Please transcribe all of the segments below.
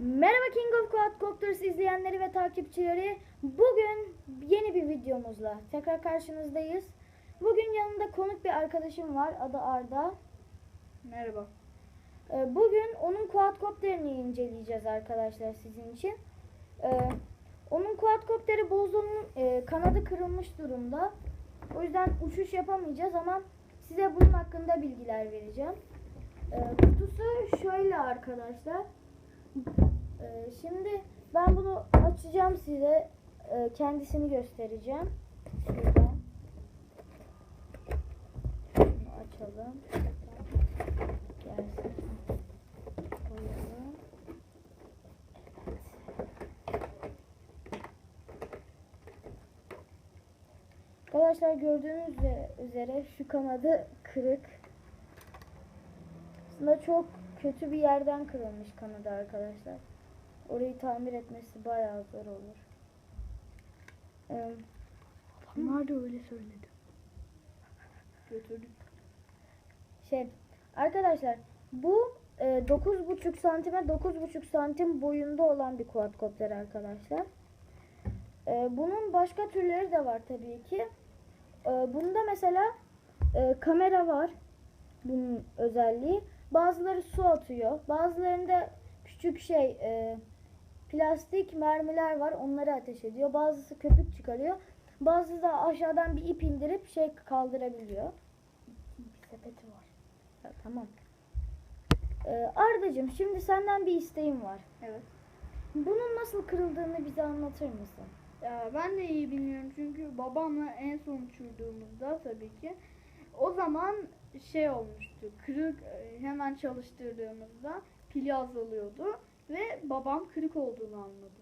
Merhaba King of Quadcopters izleyenleri ve takipçileri. Bugün yeni bir videomuzla tekrar karşınızdayız. Bugün yanımda konuk bir arkadaşım var. Adı Arda. Merhaba. Ee, Bugün onun quadcopterini inceleyeceğiz arkadaşlar sizin için. Ee, Onun quadcopteri Bozo'nun e, kanadı kırılmış durumda. O yüzden uçuş yapamayacağız ama size bunun hakkında bilgiler vereceğim. Ee, Kutusu şöyle arkadaşlar. Ee, Şimdi ben bunu açacağım size. Ee, Kendisini göstereceğim. Şuradan. Bunu açalım. Gelsin. Arkadaşlar gördüğünüz üze- üzere şu kanadı kırık. Aslında çok kötü bir yerden kırılmış kanadı arkadaşlar. Orayı tamir etmesi bayağı zor olur. Ee, Onlar da öyle söyledi. Götürdük. Şey arkadaşlar bu e, 9,5 santime 9,5 santim boyunda olan bir quadcopter arkadaşlar. E, bunun başka türleri de var tabii ki. E, bunda mesela e, kamera var. Bunun özelliği. Bazıları su atıyor. Bazılarında küçük şey e, plastik mermiler var. Onları ateş ediyor. Bazısı köpük çıkarıyor. Bazısı da aşağıdan bir ip indirip şey kaldırabiliyor. Bir sepeti var. Ya, tamam. Ee, Ardacığım şimdi senden bir isteğim var. Evet. Bunun nasıl kırıldığını bize anlatır mısın? Ya ben de iyi bilmiyorum çünkü babamla en son uçurduğumuzda tabii ki o zaman şey olmuştu. Kırık e, hemen çalıştırdığımızda pili azalıyordu ve babam kırık olduğunu anladı.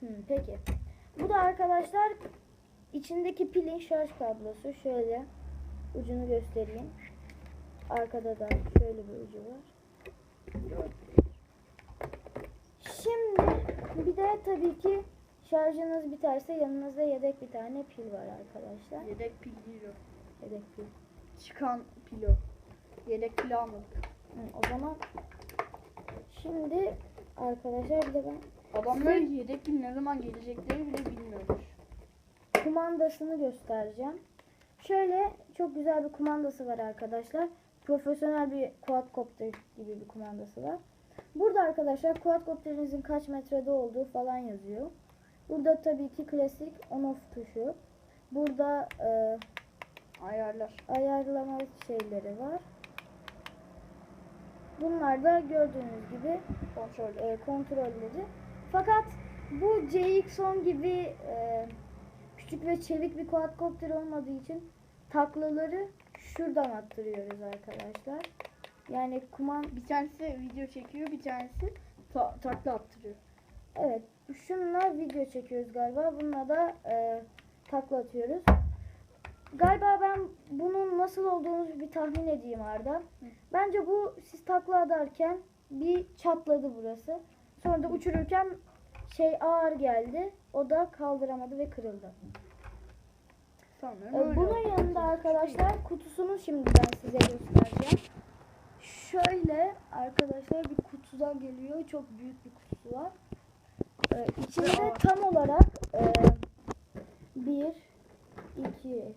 Hı, peki. Bu da arkadaşlar içindeki pilin şarj kablosu. Şöyle ucunu göstereyim. Arkada da şöyle bir ucu var. Şimdi bir de tabii ki şarjınız biterse yanınızda yedek bir tane pil var arkadaşlar. Yedek pil değil o. Yedek pil. Çıkan pil o. Yedek pil almadık. Hı, o zaman şimdi arkadaşlar bir de ben Adamlar yedek pil ne zaman gelecekleri bile bilmiyormuş. kumandasını göstereceğim. Şöyle çok güzel bir kumandası var arkadaşlar. Profesyonel bir quadcopter gibi bir kumandası var. Burada arkadaşlar quadcopterinizin kaç metrede olduğu falan yazıyor. Burada tabii ki klasik on off tuşu. Burada e, Ayarlar. ayarlama şeyleri var. Bunlar da gördüğünüz gibi Kontrol. e, kontrolleri. Fakat bu CX-10 gibi e, küçük ve çevik bir quadcopter olmadığı için taklaları şuradan attırıyoruz arkadaşlar. Yani kuman Bir tanesi video çekiyor, bir tanesi ta- takla attırıyor. evet şununla video çekiyoruz galiba. Bununla da e, takla atıyoruz. Galiba ben bunun nasıl olduğunu bir tahmin edeyim Arda. Bence bu siz takla atarken bir çatladı burası. Sonra da uçururken şey ağır geldi. O da kaldıramadı ve kırıldı. Sanırım Ee, öyle Bunun yanında arkadaşlar kutusunu şimdi ben size göstereceğim. Şöyle arkadaşlar bir kutudan geliyor. Çok büyük bir kutusu var. Ee, içinde tam olarak e, 1, 2,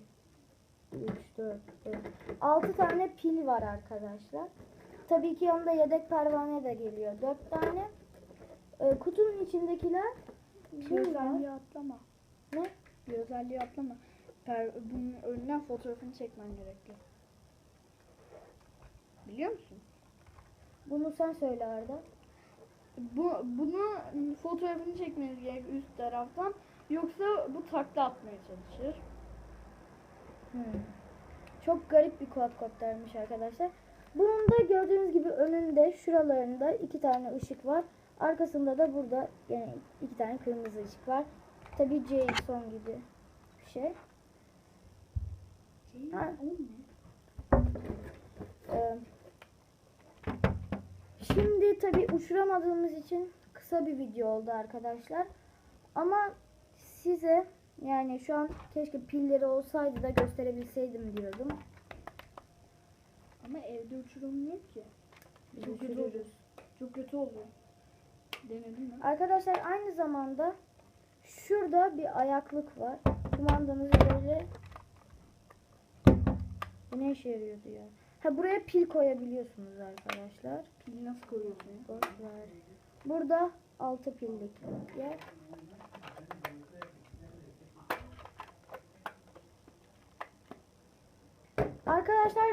3, 4, 5, 6 tane pil var arkadaşlar. Tabii ki yanında yedek pervane de geliyor. 4 tane. Ee, kutunun içindekiler bunlar. özelliği atlama. Ne? Bir özelliği atlama. Per, bunun önünden fotoğrafını çekmen gerekiyor. Biliyor musun? Bunu sen söyle Arda. Bu bunu fotoğrafını çekmeniz gerek üst taraftan. Yoksa bu takla atmaya çalışır. Hmm. Çok garip bir quadcoptermiş arkadaşlar. Bunun da gördüğünüz gibi önünde şuralarında iki tane ışık var. Arkasında da burada yani iki tane kırmızı ışık var. Tabii JSON gibi bir şey. Ha. Ee, şimdi tabii uçuramadığımız için kısa bir video oldu arkadaşlar. Ama size yani şu an keşke pilleri olsaydı da gösterebilseydim diyordum. Ama evde uçurulmuyor ki. Çok kötü oluyor. Çok kötü oluyor. Denedin mi? Arkadaşlar aynı zamanda şurada bir ayaklık var. Kumandanızı böyle Bu ne işe yarıyordu ya? Ha buraya pil koyabiliyorsunuz arkadaşlar. Pili nasıl koyuyorsun ya? Boş ver. Burada 6 pillik yer. Arkadaşlar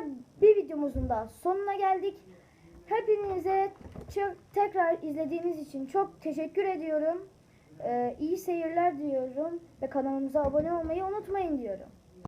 bir videomuzun da sonuna geldik. Hepinize tekrar izlediğiniz için çok teşekkür ediyorum. Ee, iyi seyirler diyorum ve kanalımıza abone olmayı unutmayın diyorum.